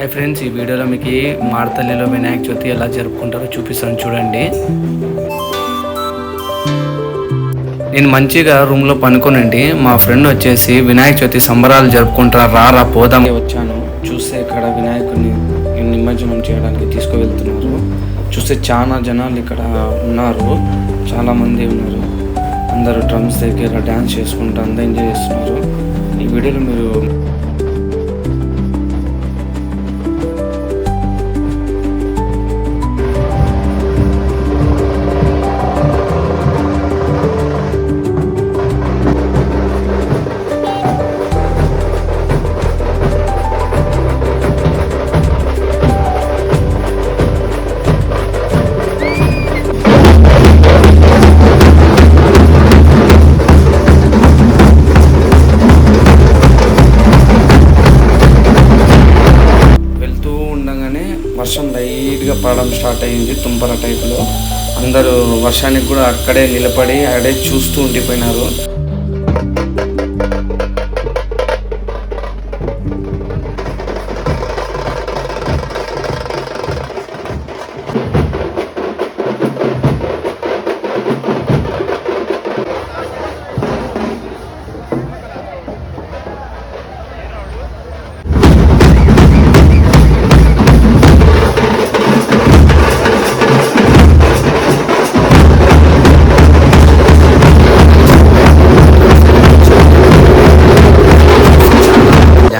Hi friends ఈ వీడియోలో మీకు మార్తల్లిలో వినాయక చవితి ఎలా జరుపుకుంటారో చూపిస్తాను చూడండి. నేను మంచిగా రూమ్లో పనుకోనండి. మా ఫ్రెండ్ వచ్చేసి వినాయక చవితి సంబరాలు జరుపుకుంటారా రా రా పోదాం వచ్చాను. చూస్తే ఇక్కడ వినాయకుడిని నిమజ్జనం చేయడానికి తీసుకువెళ్తున్నారు. చూస్తే చాలా జనాలు ఇక్కడ ఉన్నారు. చాలా మంది ఉన్నారు. అందరూ డ్రమ్స్ దగ్గర డ్యాన్స్ చేసుకుంటూ అందరూ ఎంజాయ్ చేస్తున్నారు. ఈ వీడియోలో మీరు పడడం స్టార్ట్ అయ్యింది తుంపర టైపులో. అందరూ వర్షానికి కూడా అక్కడే నిలబడి అక్కడే చూస్తూ ఉండిపోయినారు.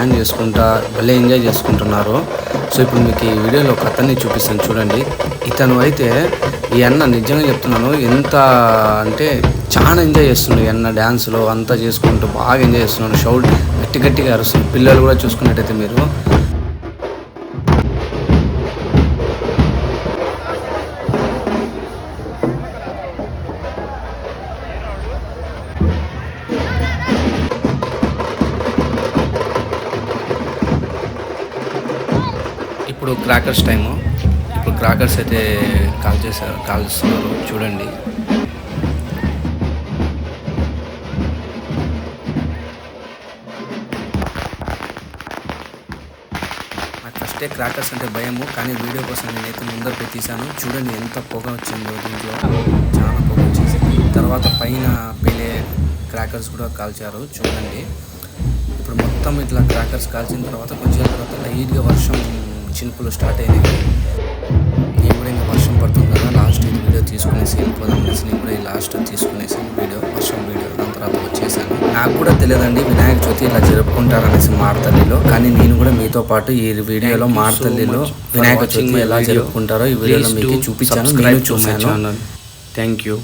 ధ్యానం చేసుకుంటా భలే ఎంజాయ్ చేసుకుంటున్నారు. సో ఇప్పుడు మీకు ఈ వీడియోలో ఒక అతన్ని చూపిస్తాను చూడండి. ఇతను అయితే ఈ అన్న నిజంగా చెప్తున్నాను ఎంత అంటే చాలా ఎంజాయ్ చేస్తున్నాడు ఈ అన్న డ్యాన్స్లో అంతా చేసుకుంటూ బాగా ఎంజాయ్ చేస్తున్నాడు. షౌట్ గట్టి గట్టిగా అరుస్తుంది. పిల్లలు కూడా చూసుకున్నట్టయితే మీరు ఇప్పుడు క్రాకర్స్ టైము. ఇప్పుడు క్రాకర్స్ అయితే కాల్ చేశారు కాల్స్తున్నారు చూడండి. నాకు ఫస్టే క్రాకర్స్ అంటే భయము కానీ వీడియో కోసం నేనైతే ముందర పోయి తీశాను. చూడండి ఎంత పొగ వచ్చిందో దీంట్లో. చాలా పొగ వచ్చేసింది. తర్వాత పైన పెళ్ళే క్రాకర్స్ కూడా కాల్చారు చూడండి. ఇప్పుడు మొత్తం ఇట్లా క్రాకర్స్ కాల్చిన తర్వాత కొంచెం తర్వాత లైట్గా వర్షం చినుకులు స్టార్ట్ అయినాయి. నేను కూడా ఇంకా వర్షం పడుతుంది కదా లాస్ట్ ఇది వీడియో తీసుకునేసి వెళ్ళిపోదాం అనేసి నేను కూడా ఈ లాస్ట్ తీసుకునేసి వీడియో వర్షం వీడియో దాని తర్వాత వచ్చేసాను నాకు కూడా తెలియదండి వినాయక చవితి ఇలా జరుపుకుంటారనేసి మార్తల్లిలో కానీ నేను కూడా మీతో పాటు ఈ వీడియోలో మార్తల్లిలో వినాయక చవితి ఎలా జరుపుకుంటారో ఈ వీడియోలో మీకు చూపించాను నేను చూసాను థ్యాంక్ యూ